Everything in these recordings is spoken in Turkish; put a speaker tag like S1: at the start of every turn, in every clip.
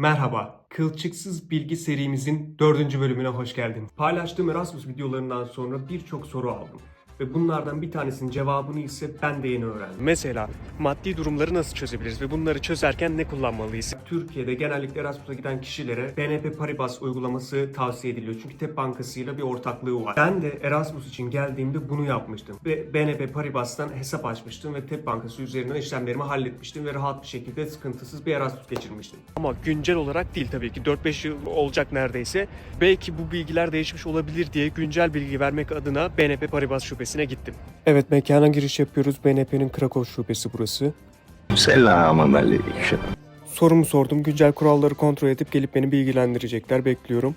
S1: Merhaba, Kılçıksız Bilgi serimizin dördüncü bölümüne hoş geldin. Paylaştığım Erasmus videolarından sonra birçok soru aldım. Ve bunlardan bir tanesinin cevabını ise ben de yeni öğrendim. Mesela maddi durumları nasıl çözebiliriz ve bunları çözerken ne kullanmalıyız? Türkiye'de genellikle Erasmus'a giden kişilere BNP Paribas uygulaması tavsiye ediliyor. Çünkü TEP Bankası'yla bir ortaklığı var. Ben de Erasmus için geldiğimde bunu yapmıştım. Ve BNP Paribas'tan hesap açmıştım ve TEP Bankası üzerinden işlemlerimi halletmiştim ve rahat bir şekilde sıkıntısız bir Erasmus geçirmiştim. Ama güncel olarak değil tabii ki 4-5 yıl olacak neredeyse. Belki bu bilgiler değişmiş olabilir diye güncel bilgi vermek adına BNP Paribas şubesine gittim. Evet mekana giriş yapıyoruz. BNP'nin Krakow şubesi burası.
S2: Selamun aleyküm.
S1: Sorumu sordum. Güncel kuralları kontrol edip gelip beni bilgilendirecekler. Bekliyorum.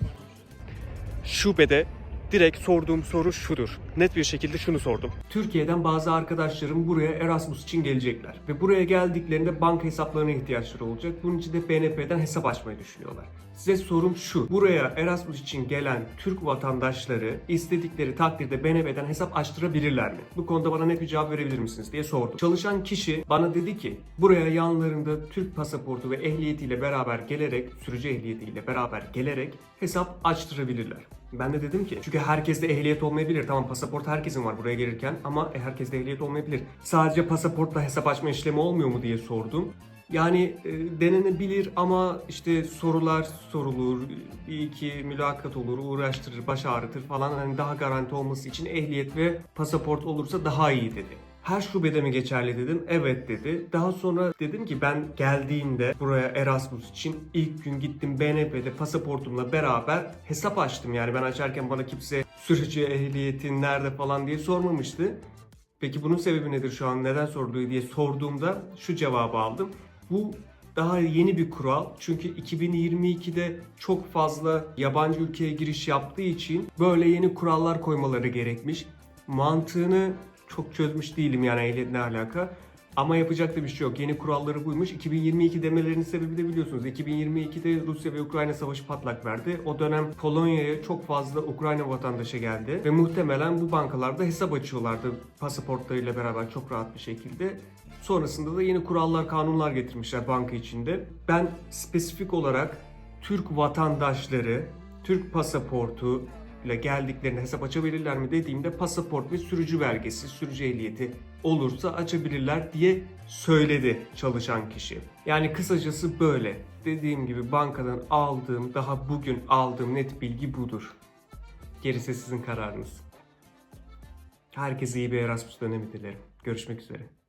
S1: Şubede direkt sorduğum soru şudur. Net bir şekilde şunu sordum. Türkiye'den bazı arkadaşlarım buraya Erasmus için gelecekler. Ve buraya geldiklerinde banka hesaplarına ihtiyaçları olacak. Bunun için de BNP'den hesap açmayı düşünüyorlar. Size sorum şu. Buraya Erasmus için gelen Türk vatandaşları istedikleri takdirde BNP'den hesap açtırabilirler mi? Bu konuda bana net bir cevap verebilir misiniz diye sordum. Çalışan kişi bana dedi ki buraya yanlarında Türk pasaportu ve ehliyetiyle beraber gelerek, sürücü ehliyetiyle beraber gelerek hesap açtırabilirler. Ben de dedim ki çünkü herkeste ehliyet olmayabilir. Tamam pasaport herkesin var buraya gelirken ama e, herkeste ehliyet olmayabilir. Sadece pasaportla hesap açma işlemi olmuyor mu diye sordum. Yani e, denenebilir ama işte sorular sorulur, bir iki mülakat olur, uğraştırır, baş ağrıtır falan. Hani daha garanti olması için ehliyet ve pasaport olursa daha iyi dedi. Her şubede mi geçerli dedim. Evet dedi. Daha sonra dedim ki ben geldiğimde buraya Erasmus için ilk gün gittim BNP'de pasaportumla beraber hesap açtım. Yani ben açarken bana kimse sürücü ehliyetin nerede falan diye sormamıştı. Peki bunun sebebi nedir şu an neden sorduğu diye sorduğumda şu cevabı aldım. Bu daha yeni bir kural. Çünkü 2022'de çok fazla yabancı ülkeye giriş yaptığı için böyle yeni kurallar koymaları gerekmiş. Mantığını çok çözmüş değilim yani ehliyet ne alaka. Ama yapacak da bir şey yok. Yeni kuralları buymuş. 2022 demelerinin sebebi de biliyorsunuz. 2022'de Rusya ve Ukrayna savaşı patlak verdi. O dönem Polonya'ya çok fazla Ukrayna vatandaşı geldi. Ve muhtemelen bu bankalarda hesap açıyorlardı pasaportlarıyla beraber çok rahat bir şekilde. Sonrasında da yeni kurallar, kanunlar getirmişler banka içinde. Ben spesifik olarak Türk vatandaşları Türk pasaportu ile geldiklerinde hesap açabilirler mi dediğimde pasaport ve sürücü belgesi, sürücü ehliyeti olursa açabilirler diye söyledi çalışan kişi. Yani kısacası böyle. Dediğim gibi bankadan aldığım, daha bugün aldığım net bilgi budur. Gerisi sizin kararınız. Herkese iyi bir Erasmus dönemi dilerim. Görüşmek üzere.